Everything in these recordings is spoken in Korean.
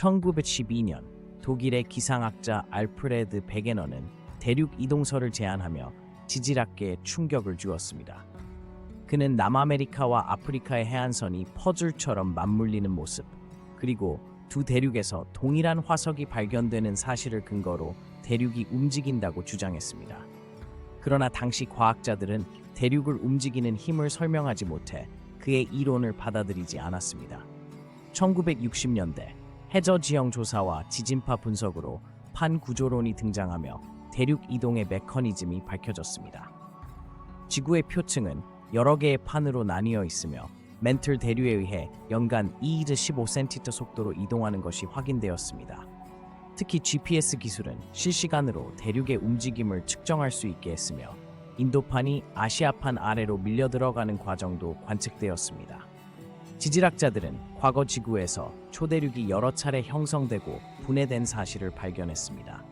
1912년 독일의 기상학자 알프레드 베게너는 대륙 이동설을 제안하며 지질학계에 충격을 주었습니다. 그는 남아메리카와 아프리카의 해안선이 퍼즐처럼 맞물리는 모습, 그리고 두 대륙에서 동일한 화석이 발견되는 사실을 근거로 대륙이 움직인다고 주장했습니다. 그러나 당시 과학자들은 대륙을 움직이는 힘을 설명하지 못해 그의 이론을 받아들이지 않았습니다. 1960년대 해저 지형 조사와 지진파 분석으로 판 구조론이 등장하며 대륙 이동의 메커니즘이 밝혀졌습니다. 지구의 표층은 여러 개의 판으로 나뉘어 있으며 멘틀 대류에 의해 연간 2-15cm 속도로 이동하는 것이 확인되었습니다. 특히 GPS 기술은 실시간으로 대륙의 움직임을 측정할 수 있게 했으며 인도판이 아시아판 아래로 밀려 들어가는 과정도 관측되었습니다. 지질학자들은 과거 지구에서 초대륙이 여러 차례 형성되고 분해된 사실을 발견했습니다.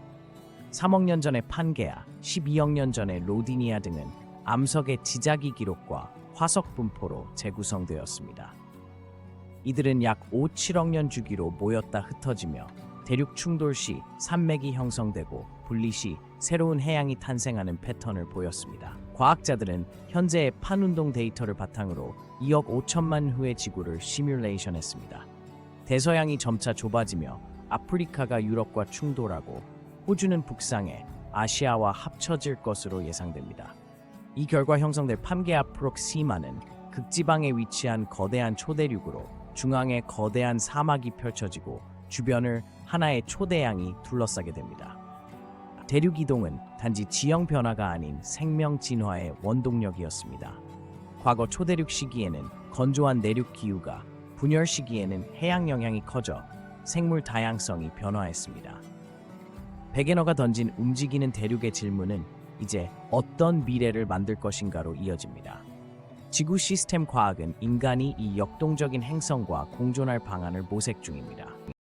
3억 년 전의 판게아, 12억 년 전의 로디니아 등은 암석의 지자기 기록과 화석 분포로 재구성되었습니다. 이들은 약 5, 7억 년 주기로 모였다 흩어지며 대륙 충돌 시 산맥이 형성되고 분리 시 새로운 해양이 탄생하는 패턴을 보였습니다. 과학자들은 현재의 판 운동 데이터를 바탕으로 2억 5천만 후의 지구를 시뮬레이션했습니다. 대서양이 점차 좁아지며 아프리카가 유럽과 충돌하고 호주는 북상해 아시아와 합쳐질 것으로 예상됩니다. 이 결과 형성될 판게아 프록시마는 극지방에 위치한 거대한 초대륙으로 중앙에 거대한 사막이 펼쳐지고 주변을 하나의 초대양이 둘러싸게 됩니다. 대륙 이동은 단지 지형 변화가 아닌 생명 진화의 원동력이었습니다. 과거 초대륙 시기에는 건조한 내륙 기후가, 분열 시기에는 해양 영향이 커져 생물 다양성이 변화했습니다. 베게너가 던진 움직이는 대륙의 질문은 이제 어떤 미래를 만들 것인가로 이어집니다. 지구 시스템 과학은 인간이 이 역동적인 행성과 공존할 방안을 모색 중입니다.